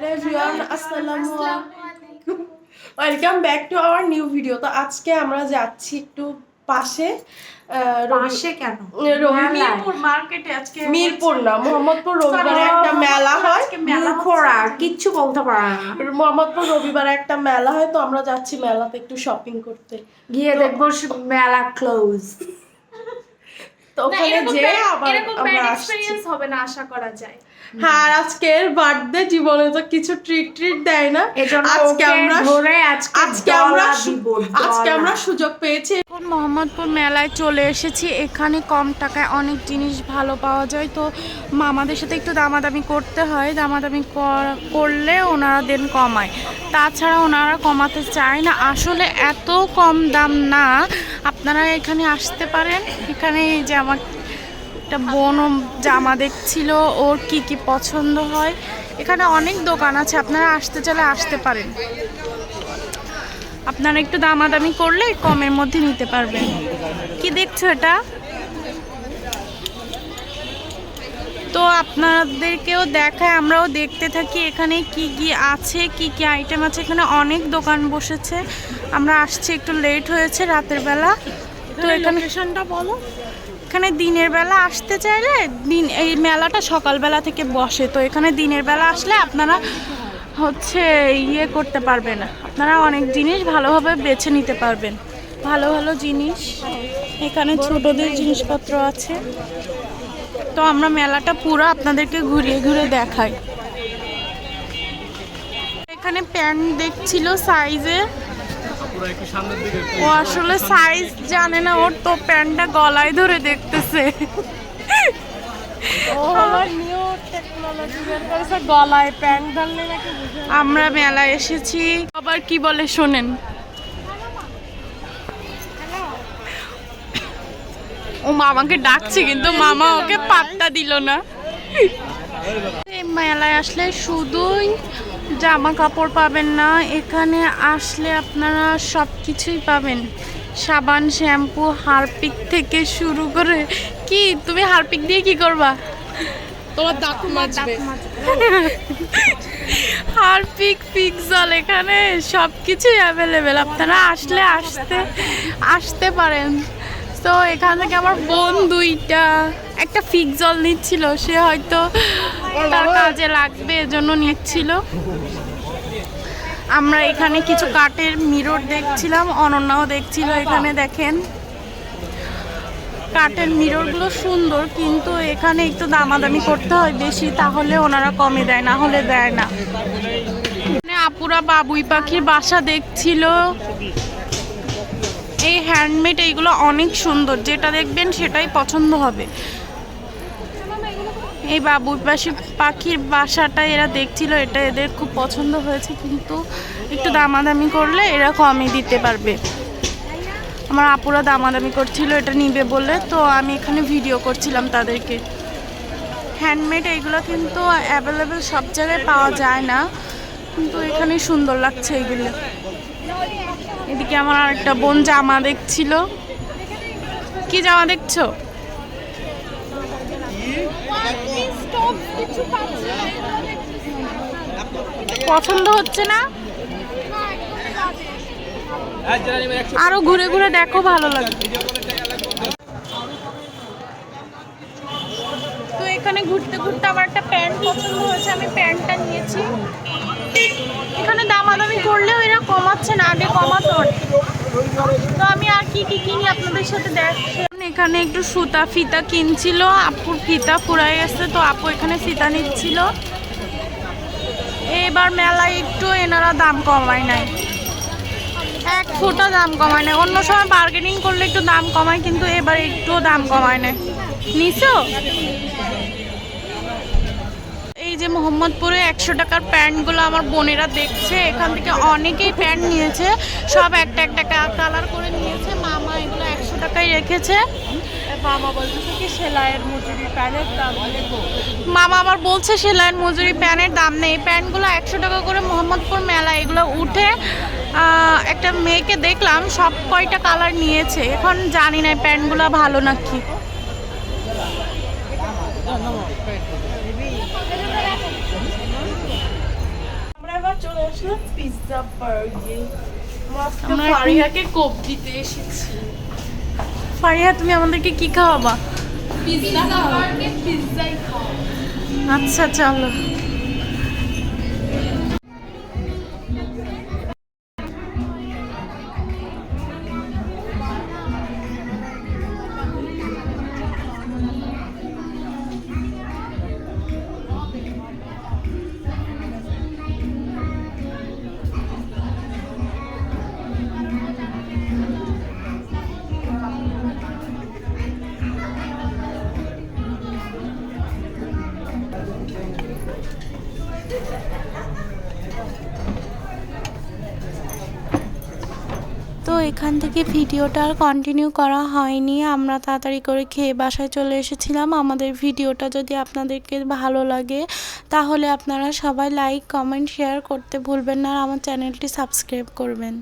Hello everyone আসসালামু আলাইকুম welcome back to our new video তো আজকে আমরা যাচ্ছি একটু পাশে পাশে কেন? মিরপুর মার্কেটে আজকে মিরপুর না মোহাম্মদপুর রবিবারে একটা মেলা হয়। মেলা খোরা কিচ্ছু বলতে পারে না। মোহাম্মদপুর রবিবারে একটা মেলা হয় তো আমরা যাচ্ছি মেলাতে একটু শপিং করতে। গিয়ে দেখব মেলা ক্লোজ তো ওখানে যে আমরা এক্সপেরিয়েন্স হবে না আশা করা যায়। হ্যাঁ আর আজকের বার্থডে জীবনে তো কিছু ট্রিট ট্রিট দেয় না। আজকে আমরা আজকে আজকে আমরা ডলা সু- দিব, আজকে আমরা সুযোগ পেয়েছি। এখন মোহাম্মদপুর মেলায় চলে এসেছি। এখানে কম টাকায় অনেক জিনিস ভালো পাওয়া যায়। তো মামাদের সাথে একটু দামাদামি করতে হয়। দামাদামি করলে ওনারা দেন কমায়। তাছাড়া ওনারা কমাতে চায় না। আসলে এত কম দাম না। আপনারা এখানে আসতে পারেন। এখানে যে আমার একটা বোন জামা দেখছিল, ওর কি কি পছন্দ হয়। এখানে অনেক দোকান আছে, আপনারা আসতে চাইলে আসতে পারেন। আপনারা একটু দামাদামি করলে কমের মধ্যে নিতে পারবেন। কি দেখছ এটা? তো আপনাদেরকেও দেখায় আমরাও দেখতে থাকি এখানে কি কি আছে কি কি আইটেম আছে। এখানে অনেক দোকান বসেছে। আমরা আসছি একটু লেট হয়েছে রাতের বেলা। তো এখানে বলো। এখানে দিনের বেলা আসতে চাইলে দিন এই মেলাটা সকালবেলা থেকে বসে। তো এখানে দিনের বেলা আসলে আপনারা হচ্ছে ইয়ে করতে পারবেন। আপনারা অনেক জিনিস ভালোভাবে বেছে নিতে পারবেন। ভালো ভালো জিনিস। এখানে ছোটদের জিনিসপত্র আছে। তো আমরা মেলাটা পুরো আপনাদেরকে ঘুরিয়ে ঘুরে দেখাই। এখানে প্যান্ট দেখছিল সাইজে ও আসলে সাইজ জানে না ওর তো প্যান্টটা গলায় ধরে দেখতেছে। গলায় প্যান্ট ধরলে নাকি আমরা মেলায় এসেছি। আবার কি বলে শোনেন? ও মামাকে ডাকছে কিন্তু মামা ওকে পাত্তা দিল না। এই মেলায় আসলে শুধুই জামা কাপড় পাবেন না এখানে আসলে আপনারা সব কিছুই পাবেন। সাবান শ্যাম্পু হারপিক থেকে শুরু করে কি তুমি হারপিক দিয়ে কি করবা? তোমার দাঁত মাজবে। হারপিক পিক্সল এখানে সব কিছুই অ্যাভেলেবেল আপনারা আসলে আসতে আসতে পারেন। তো এখান থেকে আমার বোন দুইটা একটা ফিক জল নিচ্ছিল সে হয়তো তার কাজে লাগবে এজন্য নিচ্ছিল। আমরা এখানে কিছু কাঠের মিরর দেখছিলাম অনন্যাও দেখছিল এখানে দেখেন। কাঠের মিররগুলো সুন্দর কিন্তু এখানে একটু দামাদামি করতে হয় বেশি তাহলে ওনারা কমে দেয় না হলে দেয় না। আপুরা বাবুই পাখির বাসা দেখছিল। এই হ্যান্ডমেড এইগুলো অনেক সুন্দর, যেটা দেখবেন সেটাই পছন্দ হবে। এই বাবুই পাশি পাখির বাসাটা এরা দেখছিল, এটা এদের খুব পছন্দ হয়েছে, কিন্তু একটু দামাদামি করলে এরা কমই দিতে পারবে। আমার আপুরা দামাদামি করছিল, এটা নিবে বলে, তো আমি এখানে ভিডিও করছিলাম তাদেরকে। হ্যান্ডমেড এইগুলো কিন্তু অ্যাভেলেবেল সব জায়গায় পাওয়া যায় না, কিন্তু এখানে সুন্দর লাগছে এগুলো এদিকে আমার আরেকটা বোন জামা দেখছিল। কি জামা দেখছ? পছন্দ হচ্ছে না? আরও ঘুরে ঘুরে দেখো, ভালো লাগবে তো এখানে ঘুরতে ঘুরতে আমার একটা প্যান্ট পছন্দ হয়েছে, আমি প্যান্টটা নিয়েছি। এরা না আগে কমাতো তো আমি আর কি কি কিনি আপনাদের সাথে দেখ এখানে একটু সুতা ফিতা কিনছিল, আপুর ফিতা ফুরাই গেছে, তো আপু এখানে ফিতা নিচ্ছিল। এবার মেলায় একটু এনারা দাম কমায় নাই। এক ফোঁটা দাম কমায় নাই। অন্য সময় বার্গেনিং করলে একটু দাম কমায়, কিন্তু এবার একটুও দাম কমায় নাই। নিছো? যে মোহাম্মদপুরে একশো টাকার প্যান্টগুলো আমার বোনেরা দেখছে এখান থেকে অনেকেই প্যান্ট নিয়েছে সব একটা একটা কালার করে নিয়েছে মামা এগুলো একশো টাকায় রেখেছে। মামা বলতেছে কি সেলাইয়ের মজুরি প্যানের দাম মামা আবার বলছে সেলাইয়ের মজুরি প্যানের দাম নেই প্যান্টগুলো একশো টাকা করে মোহাম্মদপুর মেলা এগুলো উঠে একটা মেয়েকে দেখলাম সব কয়টা কালার নিয়েছে এখন জানি না প্যান্টগুলো ভালো নাকি। আসলাম পিৎজা বার্গে আজকে আমরা ফারিয়াকে কোপ দিতে এসেছি। ফারিয়া তুমি আমাদেরকে কি খাওয়াবা? পিৎজা পিৎজাই খাও আচ্ছা চলো। এখান থেকে ভিডিওটা আর কন্টিনিউ করা হয়নি। আমরা তাড়াতাড়ি করে খেয়ে বাসায় চলে এসেছিলাম। আমাদের ভিডিওটা যদি আপনাদেরকে ভালো লাগে, তাহলে আপনারা সবাই লাইক কমেন্ট শেয়ার করতে ভুলবেন না আর আমার চ্যানেলটি সাবস্ক্রাইব করবেন।